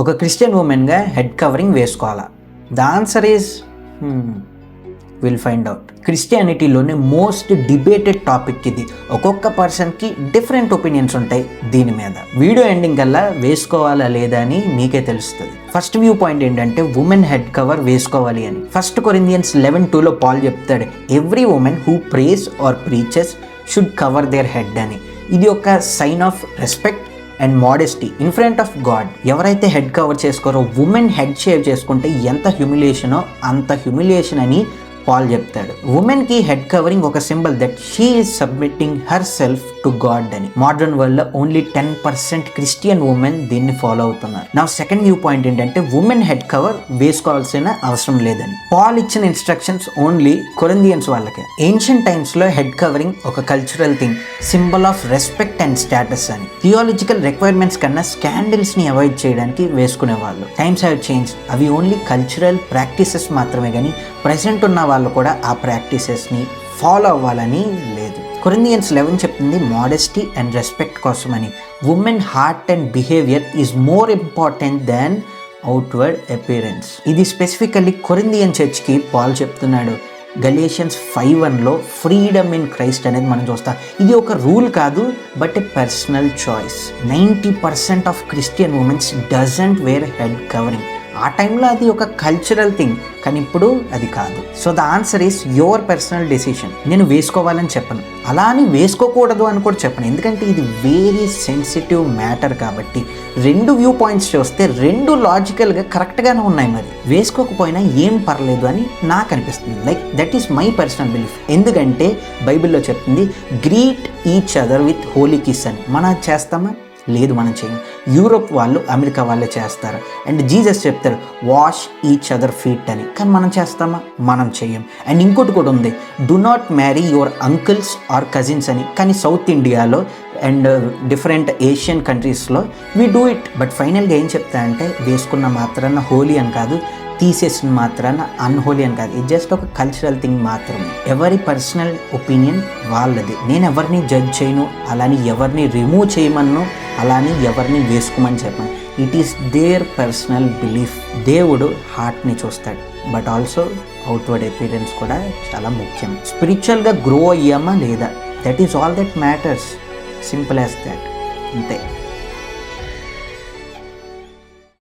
ఒక క్రిస్టియన్ ఉమెన్గా head covering వేసుకోవాలా? The answer is will find out క్రిస్టియానిటీలోనే most debated topic ఇది. ఒక్కొక్క పర్సన్కి డిఫరెంట్ ఒపీనియన్స్ ఉంటాయి దీని మీద. వీడియో ఎండింగ్ కల్లా వేసుకోవాలా లేదా అని మీకే తెలుస్తుంది. ఫస్ట్ వ్యూ పాయింట్ ఏంటంటే ఉమెన్ హెడ్ కవర్ వేసుకోవాలి అని. ఫస్ట్ కొరిందియన్స్ లెవెన్ టూలో పాల్ చెప్తాడు every women who prays or preaches should cover their head అని. ఇది ఒక sign of respect and modesty in front of God ఎవరైతే హెడ్ కవర్ చేసుకోరో ఉమెన్ హెడ్ షేవ్ చేసుకుంటే ఎంత హ్యూమిలియేషనో అంత హ్యూమిలియేషన్ అని పాల్ చెప్తాడు. ఉమెన్కి హెడ్ కవరింగ్ ఒక symbol that she is submitting herself to God అని. మోడర్న్ వరల్డ్లో only ten percent Christian women దీన్ని ఫాలో అవుతున్నారు. నా సెకండ్ వ్యూ పాయింట్ ఏంటంటే ఉమెన్ హెడ్ కవర్ వేసుకోవాల్సిన అవసరం లేదని. పాల్ ఇచ్చిన ఇన్స్ట్రక్షన్స్ ఓన్లీ కొరిందియన్స్ వాళ్ళకే. ఏన్షియన్ టైమ్స్లో హెడ్ కవరింగ్ ఒక cultural thing symbol of respect and status అని. థియాలజికల్ రిక్వైర్మెంట్స్ కన్నా స్కాండిల్స్ని అవాయిడ్ చేయడానికి వేసుకునేవాళ్ళు. టైమ్స్ హ్యావ్ చేంజ్ అవి ఓన్లీ కల్చరల్ ప్రాక్టీసెస్ మాత్రమే కానీ ప్రెసెంట్ ఉన్న వాళ్ళు కూడా ఆ ప్రాక్టీసెస్ని ఫాలో అవ్వాలని లేదు. కొరిందియన్స్ లెవెన్ చెప్తుంది మోడెస్టీ అండ్ రెస్పెక్ట్ కోసమని. Women heart and behaviour is more important than outward appearance. ఇది స్పెసిఫికల్లీ కొరిందియన్ చర్చ్కి పాల్ చెప్తున్నాడు. గలేషియన్స్ ఫైవ్ వన్లో ఫ్రీడమ్ ఇన్ క్రైస్ట్ అనేది మనం చూస్తాం. ఇది ఒక రూల్ కాదు but a personal choice. Ninety percent of Christian women's doesn't wear head covering. ఆ టైంలో అది ఒక కల్చరల్ థింగ్ కానీ ఇప్పుడు అది కాదు. So the answer is your personal decision నేను వేసుకోవాలని చెప్పను. అలా అని వేసుకోకూడదు అని కూడా చెప్పను. ఎందుకంటే ఇది వెరీ సెన్సిటివ్ మ్యాటర్ కాబట్టి రెండు వ్యూ పాయింట్స్ చూస్తే రెండు లాజికల్గా కరెక్ట్గానే ఉన్నాయి మరి. వేసుకోకపోయినా ఏం పర్లేదు అని నాకు అనిపిస్తుంది. Like that is my personal belief ఎందుకంటే బైబిల్లో చెప్తుంది greet each other with holy kiss అని. మనం చేస్తామా? లేదు మనం చేయం యూరోప్ వాళ్ళు అమెరికా వాళ్ళే చేస్తారు. అండ్ జీసస్ చెప్తారు వాష్ ఈచ్ అదర్ ఫీట్ అని. కానీ మనం చేస్తామా? మనం చేయం అండ్ ఇంకోటి కూడా ఉంది do not marry your uncles or cousins అని. కానీ సౌత్ ఇండియాలో అండ్ డిఫరెంట్ ఏషియన్ కంట్రీస్లో వీ డూ ఇట్ బట్ ఫైనల్గా ఏం చెప్తా అంటే వేసుకున్న మాత్రాన హోలీ అని కాదు తీసేసిన మాత్రాన అన్హోలీ అని కాదు. ఇది జస్ట్ ఒక కల్చరల్ థింగ్ మాత్రమే. ఎవరి పర్సనల్ ఒపీనియన్ వాళ్ళది. నేను ఎవరిని జడ్జ్ చేయను అలాని ఎవరిని రిమూవ్ చేయమన్ను అలాని ఎవరిని వేసుకోమని చెప్పను. It is there personal belief దేవుడు హార్ట్ని చూస్తాడు. బట్ ఆల్సో అవుట్వర్డ్ ఎపీరియన్స్ కూడా చాలా ముఖ్యం. స్పిరిచువల్గా గ్రో అయ్యామా లేదా? That is all that matters simple as that అంతే.